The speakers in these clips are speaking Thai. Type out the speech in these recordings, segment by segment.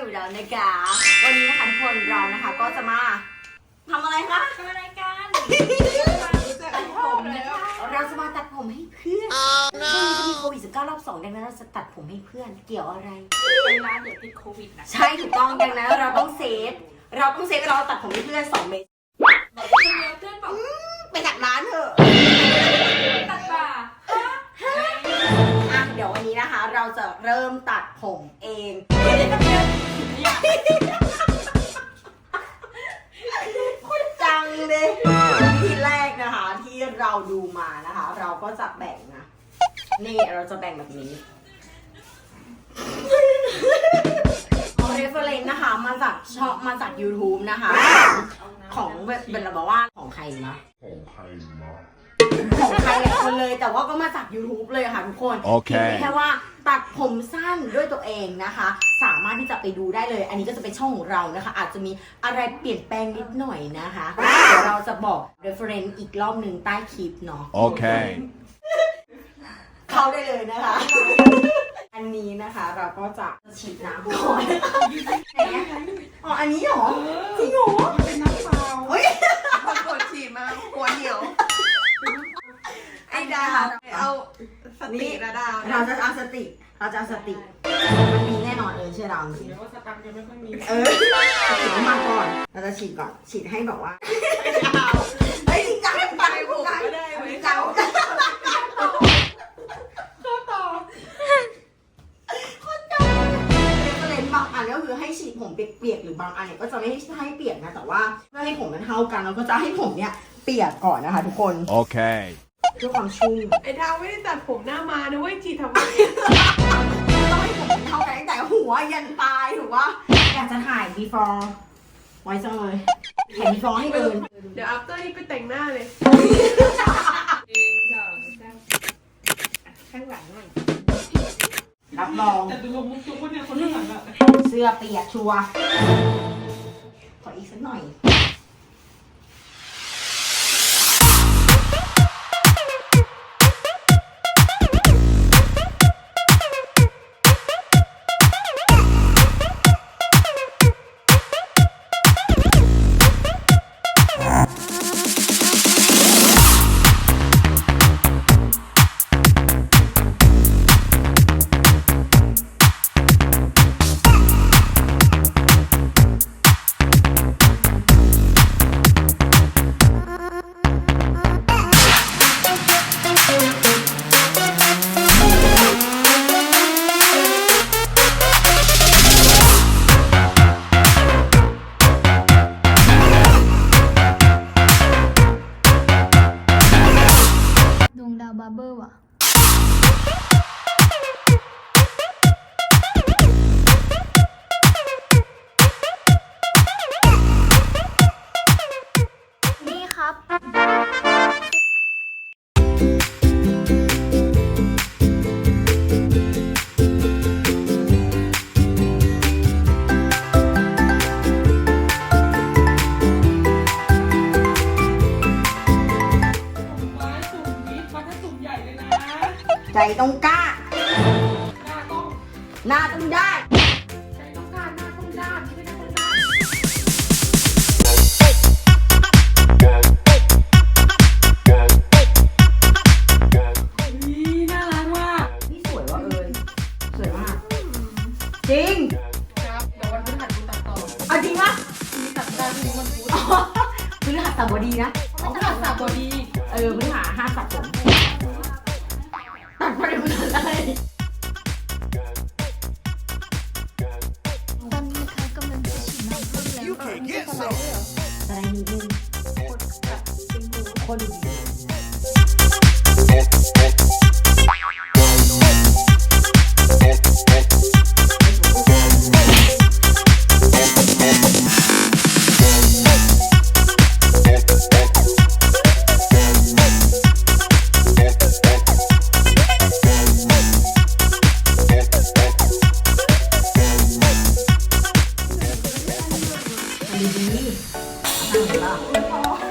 อยู่แล้วนะคะวันนี้นะคะทุกคนเรานะคะก็จะมาทำอะไรคะทำอะไรกันตัดผมนะคะเราจะมาตัดผมให้เพื่อนช่วงนี้จะมีโควิด19รอบสองดังนั้นเราจะตัดผมให้เพื่อนเกี่ยวอะไรไปร้านเดี๋ยวติดโควิดนะใช่ถูกต้องดังนั้นเราต้องเซฟเราต้องเซฟเราตัดผมให้เพื่อนสองเมตรบอกว่าจะเดียวเพื่อนบอกไปจากร้านเถอะ ดี๋ยววันนี้นะคะ เราจะเริ่มตัดผมเองคนจังเลยที่แรกนะคะ ที่เราดูมานะคะ เราก็จะแบ่งนะ นี่เราจะแบ่งแบบนี้เอาเรฟเฟรนนะคะมาจากชองมาจาก YouTube นะคะ ของเป็นระบอกว่าของใครนะของใครนะของ ลายคนเลย แต่ว่าก็มาจาก YouTube เลยค่ะทุกคนโอเคพียงแค่ว่าตัดผมสั้นด้วยตัวเองนะคะ สามารถที่จะไปดูได้เลย อันนี้ก็จะเป็นช่องของเรานะคะ อาจจะมีอะไรเปลี่ยนแปลงนิดหน่อยนะคะเดี๋ยวเราจะบอก reference อีกรอบหนึ่งใต้คลิปเนาะ Okay. เข้าได้เลยนะคะ อันนี้นะคะเราก็จะฉีดน้ำก่อนไหนอะอ๋อ อันนี้เหรอ จริงเหรอ เป็นน้ ดาว เอาสติระดาวเราจะเอาสติ เราจะเอาสติมันมีแน่นอนเออเชื่อเราจริงเดี๋ยวว่าสตังค์ยังไม่ค่อยมีเออฉีดน้ำมาก่อน เราจะฉีดก่อนฉีดให้แบบว่าเฮ้ยจริงจังไปผมก็ได้ไหมจริงจังคนจังเรฟเฟรนซ์บางอันก็คือให้ฉีดผมเปียกๆหรือบางอันเนี่ยก็จะไม่ให้ให้เปียกนะแต่ว่าเพื่อให้ผมมันเท่ากันเราก็จะให้ผมเนี่ยเปียกก่อนนะคะทุกคน Okay. เพื่อความชุ่มไอ้ดาวไม่ได้ตัดผมหน้ามานะเว้ยฉีดทำไมต้องให้ผมมันเท่ากันตั้งแต่หัวยันปลายถูกปะอยากจะถ่าย before ไว้จังเลยถ่าย before ให้เดินเดี๋ยว after นี่ไปแต่งหน้าเลยจริงจ้ะข้างหลังหน่อยรับรองแต่ดูมุกจุ๊บเนี่ยคนข้างหลังอะเสื้อเปียกชัวร์ขออีกสักหน่อย ดวง ต้องกล้า หน้าต้องหน้าต้องได้ ใจต้องการหน้าต้องด้านไม่ได้ต้องด้านนี่น่ารักมากนี่สวยว่ะเอิญสวยมาก จริงครับเดี๋ยววันพฤหัสกูตัดต่อเอาจริงปะมีตัดได้พรุ่งนี้วันพุธพฤหัสบดีนะอ๋อพฤหัสบดีเออพฤหัสห้าตัดผม ไปเลยมันอะไรตอนนี้เขากำลังจะฉีดน้ำเพิ่มแล้วอะไรนิดนึงคนดีดีดี ๆ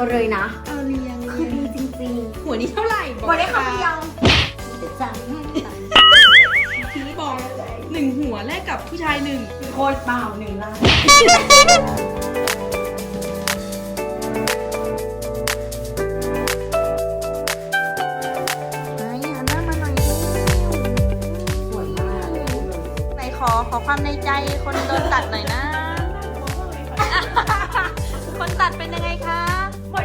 กันเลยนะ เอาเรียงคือดีจริงหัวนี้เท่าไหร่ๆวันนี้เขาเรียงเดี๋ยวจังทีนี้บอกหนึ่งหัวแลกกับผู้ชายหนึ่งโคตรเปล่าหนึ่งล้านไหนหันหน้ามาหน่อยดิสวยมากเลยไหนขอขอความในใจคนโดนตัดหน่อยนะ คนตัดเป็นยังไงคะบอก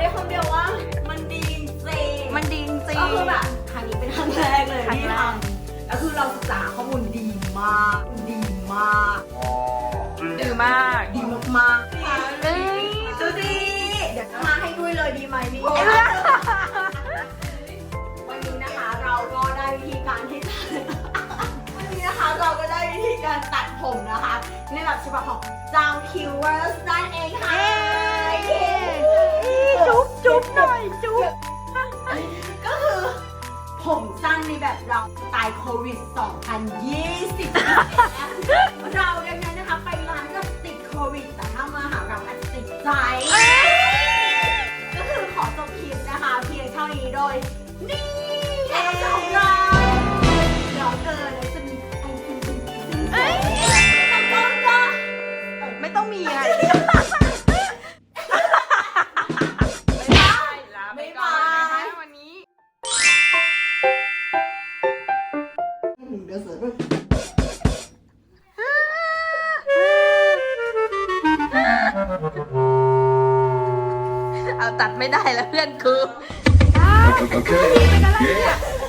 ได้คำเดียวว่า มันดีจริงมันดีจริง ก็คือแบบครั้งนี้เป็นครั้งแรกเลยครั้งที่แรทกำแล้วคือเราศึกษาข้อมูลดีมาก ดีมาก ดีมากดีมากๆเอ้ยดูดิเดี๋ยวจะมาให้ด้วยเลยดีไหมนี่วันนี้นะคะเราก็ได้วิธีการที่วันนี้นะคะเราก็ได้วิธีการตัดผมนะคะในแบบฉบับของจางคิวเวอร์สนั่นเองค่ะจุ๊ แบบเราตายโควิด 2020 เรายัง เอาตัดไม่ได้แล้วเพื่อนคือ Okay. Yeah.